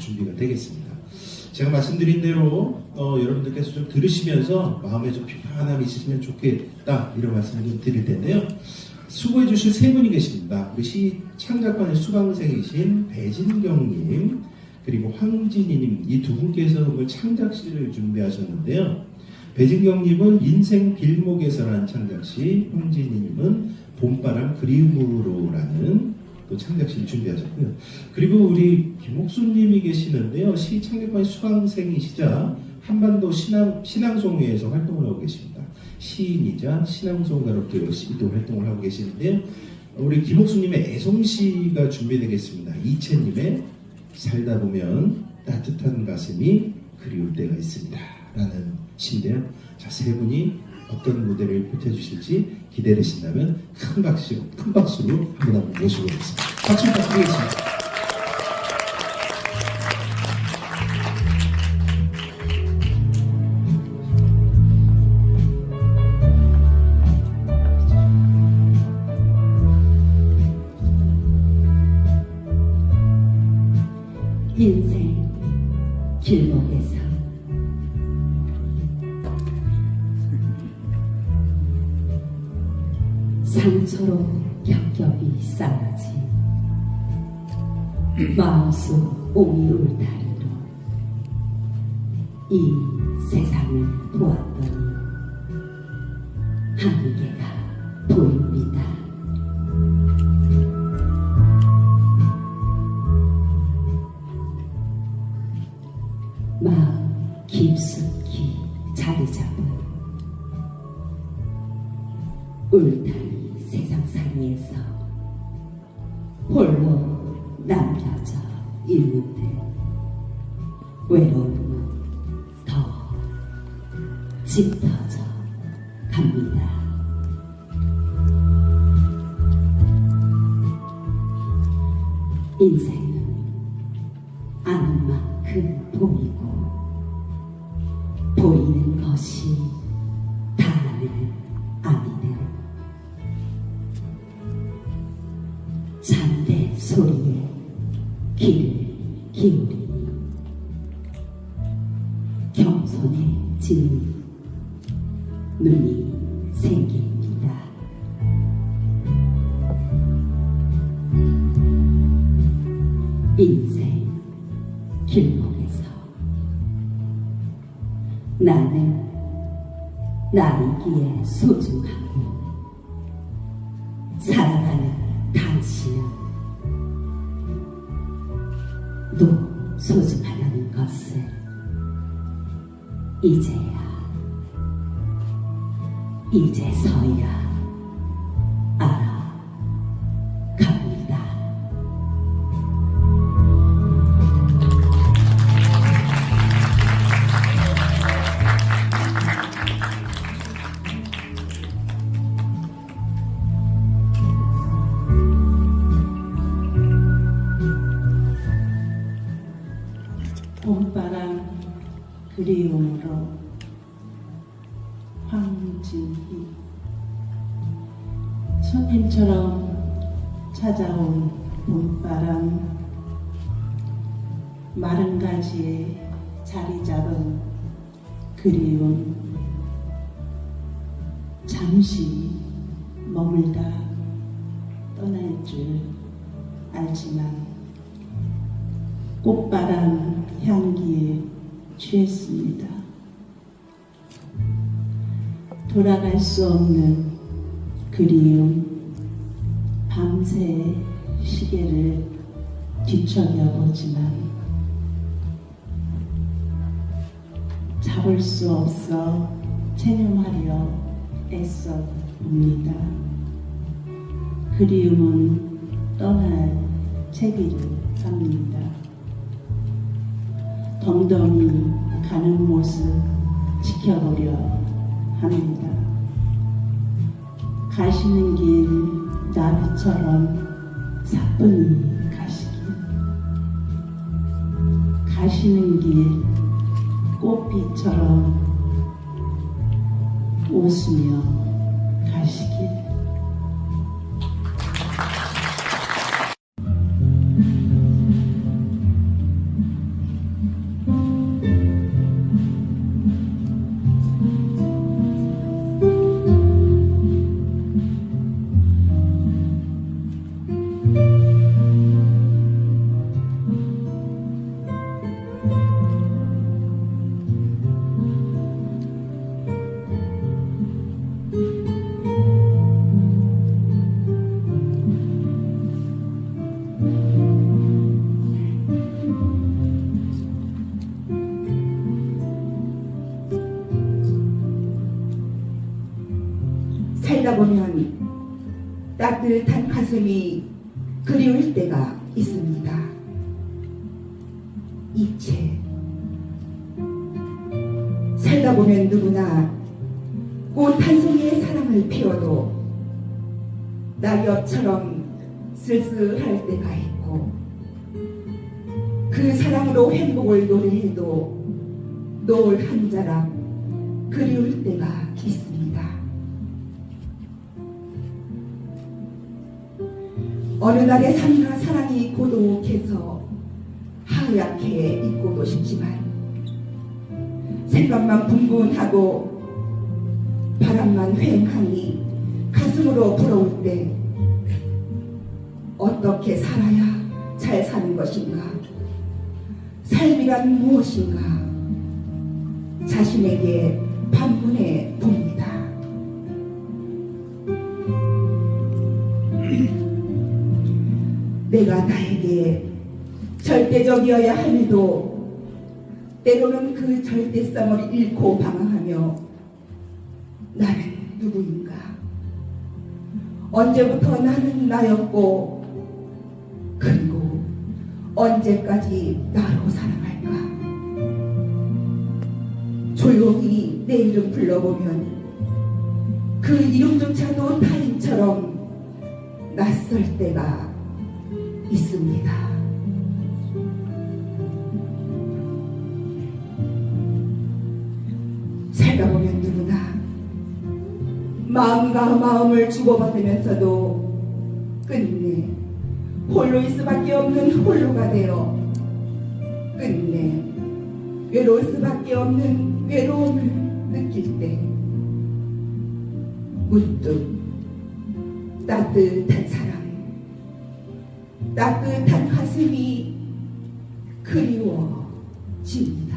준비가 되겠습니다. 제가 말씀드린 대로 어, 여러분들께서 좀 들으시면서 마음에 좀 편안함이 있으시면 좋겠다 이런 말씀을 좀 드릴 텐데요. 수고해 주실 세 분이 계십니다. 우리 시 창작관의 수강생이신 배진경님 그리고 황진희님 이 두 분께서 오늘 창작시를 준비하셨는데요. 배진경님은 인생 길목에서라는 창작시, 황진희님은 봄바람 그리움으로라는 또 창작시를 준비하셨고요. 그리고 우리 김옥수님이 계시는데요. 시 창작관 수강생이시자 한반도 신앙, 신앙송회에서 활동을 하고 계십니다. 시인이자 신앙송가로도 열심히 또 활동을 하고 계시는데요. 우리 김옥수님의 애송시가 준비되겠습니다. 이채님의 살다 보면 따뜻한 가슴이 그리울 때가 있습니다. 라는 시인데요. 자, 세 분이 어떤 무대를 펼쳐 주실지 기대되신다면 큰 박수, 큰 박수로 한번 한번 모시고 오겠습니다. 박수 부탁드리겠습니다. 인생 길목에서 상처로 겹겹이 쌓여지 마음속 옹이 울타리로 이 세상을 보았더니 한계가 보입니다. 마음 깊숙이 자리 잡은 울타리 세상살이에서 홀로 남겨져 있는데 외로움은 더 짙어져 갑니다. 인생은 아는 만큼 보이고 귀를 기울이니 겸손해진 눈이 생깁니다. 인생 길목에서 나는 나이기에 소중하고 살아 또 소중하다는 것을 이제야 이제서야 봄바람 그리움으로 황진희. 손님처럼 찾아온 봄바람. 마른 가지에 자리 잡은 그리움. 잠시 머물다 떠날 줄 알지만 꽃바람 향기에 취했습니다. 돌아갈 수 없는 그리움, 밤새 시계를 뒤척여보지만 잡을 수 없어 체념하려 애써 봅니다. 그리움은 떠날 채기를 합니다. 덩덩이 가는 모습 지켜보려 합니다. 가시는 길 나비처럼 사뿐히 따뜻한 가슴이 그리울 때가 있습니다. 이체. 살다 보면 누구나 꽃 한 송이의 사랑을 피워도 낙엽처럼 쓸쓸할 때가 있고 그 사랑으로 행복을 노래해도 노을 한 자락 그리울 때가 어느 날의 삶과 사랑이 고독해서 하얗게 잊고도 싶지만 생각만 분분하고 바람만 휑하니 가슴으로 불어올 때 어떻게 살아야 잘 사는 것인가? 삶이란 무엇인가? 자신에게 반문해 내가 나에게 절대적이어야 함에도 때로는 그 절대성을 잃고 방황하며 나는 누구인가? 언제부터 나는 나였고 그리고 언제까지 나로 살아갈까? 조용히 내 이름 불러보면 그 이름조차도 타인처럼 낯설 때가 있습니다. 살다 보면 누구나 마음과 마음을 주고받으면서도 끝내 홀로일 수밖에 없는 홀로가 되어 끝내 외로울 수밖에 없는 외로움을 느낄 때 문득 따뜻한 사랑 따뜻한 가슴이 그리워집니다.